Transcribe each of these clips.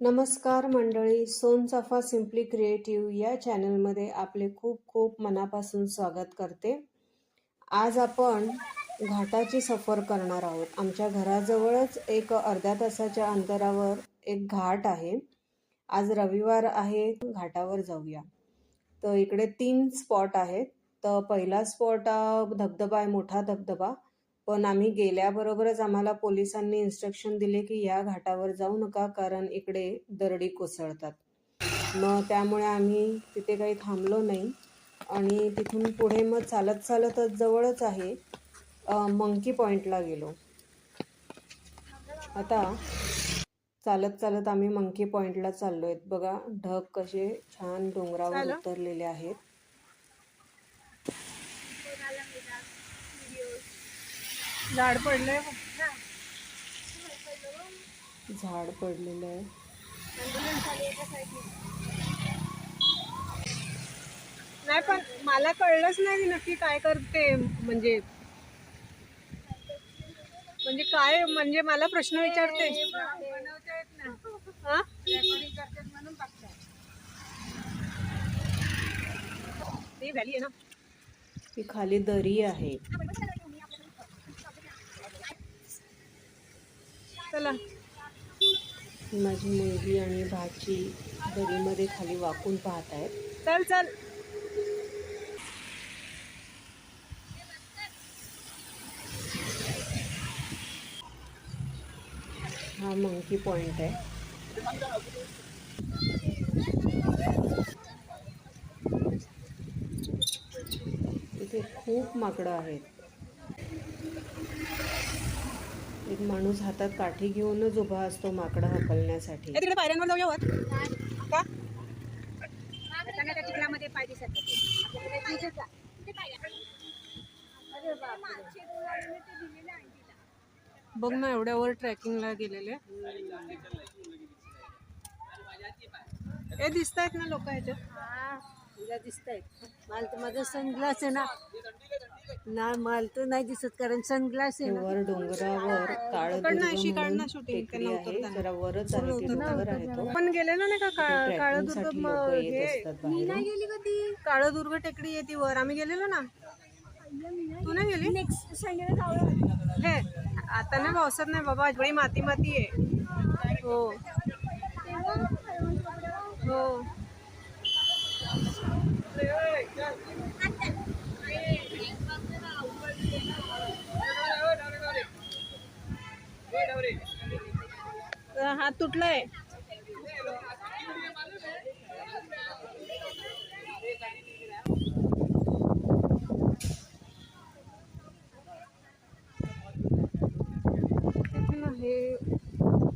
नमस्कार मंडळी सोनचाफा simply creative या चॅनलमध्ये आपले खूप खूप मनापासून स्वागत करते. आज आपण घाटाची सफर करणार आहोत. आमच्या घराजवळच एक अर्ध्या तासाच्या अंतरावर एक घाट आहे. आज रविवार आहे घाटावर जाऊया. तर इकडे तीन स्पॉट आहेत. तर पहिला स्पॉट धबधबा आहे मोठा धबधबा. पण आम्ही गेल्याबरोबरच आम्हाला पोलिसांनी इन्स्ट्रक्शन दिले की या घाटावर जाऊ नका कारण इकडे दरडी कोसळतात. मग त्यामुळे आम्ही तिथे काही थांबलो नाही. आणि तिथून पुढे मग चालत चालतच जवळच आहे मंकी पॉईंटला गेलो. आता चालत चालत आम्ही मंकी पॉईंटला चाललो आहेत बघा ढग कसे छान डोंगरावर उतरलेले आहेत. झाड पडलंय झाड पडलेलं आहे. नाही पण मला कळलंच नाही नक्की काय करते म्हणजे म्हणजे काय म्हणजे मला प्रश्न विचारते. हा? ती खाली दरी आहे. चला. माझी मुलगी आणि भाची दरीमध्ये खाली वाकून पाहत आहेत. चल चल. हा मंकी पॉइंट आहे. इथे खूप माकडं आहेत. एक माणूस हातात काठी घेऊनच उभा असतो माकडं हकलण्यासाठी. तिकडे पायऱ्यांवर जाऊया वर. का? चिखलामध्ये पाय दिसत बघ ना एवढ्यावर ट्रेकिंगला गेलेले. हे दिसत आहेत ना लोक ह्याच्यात? तुला दिसत आहेत मला तर माझा सनग्लास आहे ना. ना मला तर नाही दिसत कारण सनग्लास आहे ना. वर डोंगरावर काळ काढ ना, अशी काढ ना shooting, त्यांना आहे. उतरताना. जरा वरच आहे ते डोंगर आहे तो. आपण गेलेलो नाही का काळ काळदुर्ग ट्रेकिंगसाठी म- लोक येत हे असतात बाहेरून गेली कधी. काळदुर्ग टेकडी आहे ती वर. आम्ही गेलेलो ना. तू नाही गेली? नेक्स्ट संडेला जाऊया हे आता नाही पावसात नाही बाबा बळी माती माती आहे. हो. हो. हात तुटलाय.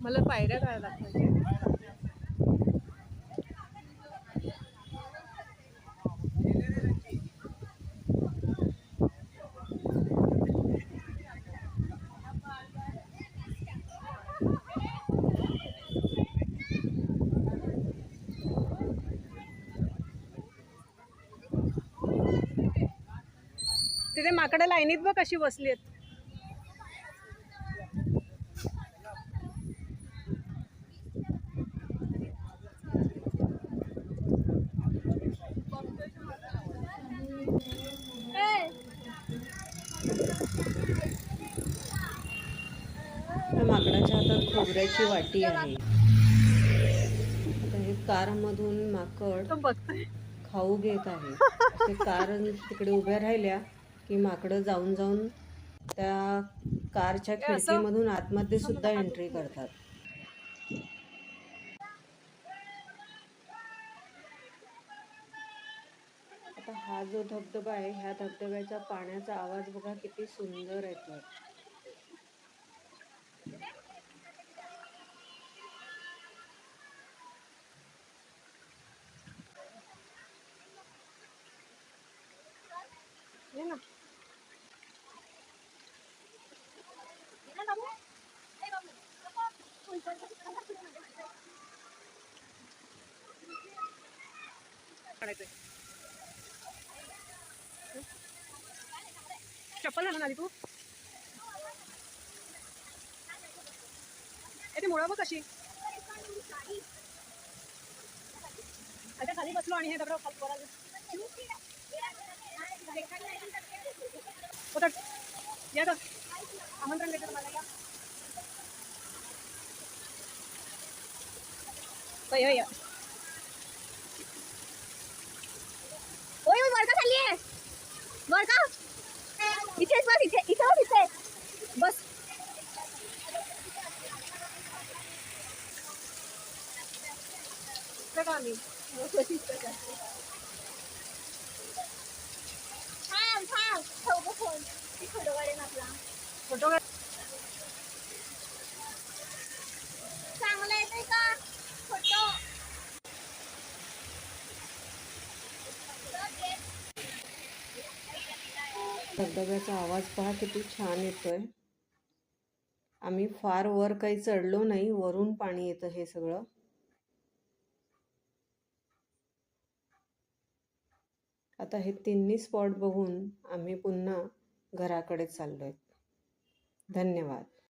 मला पायऱ्या काय लागतात तिथे माकडं लाईनीत बघ कशी बसली आहेत. माकडाच्या हातात खोबऱ्याची वाटी आहे. आता हे कारमधून माकड खाऊ घेत आहे. ते कार तिकडे उभ्या राहिल्या. की माकडं जाऊन जाऊन त्या कारच्या खिडकीमधून आतमध्ये सुद्धा एंट्री करतात. आता हा जो धबधबा आहे ह्या धबधब्याच्या पाण्याचा आवाज बघा किती सुंदर येतोय. चप्पल घालून आली तू ए ती मुळं बघ कशी आता खाली बसलो आणि हे दगड खाली या तर. आमंत्रण देते तुम्हाला या. होय, होय, या. ओय ओय वरका खाली आहे वरका इथेच बस इथे इथे बस इथे बस इथं का आली? थांब थांब ठेव फोन ती फोटो धबधब्याचा आवाज पहा किती छान येतोय. आम्ही फार वर काही चढलो नाही वरून पाणी येतं हे सगळं. आता हे तिन्ही स्पॉट बघून आम्ही पुन्हा घराकडे चाललो आहेत धन्यवाद.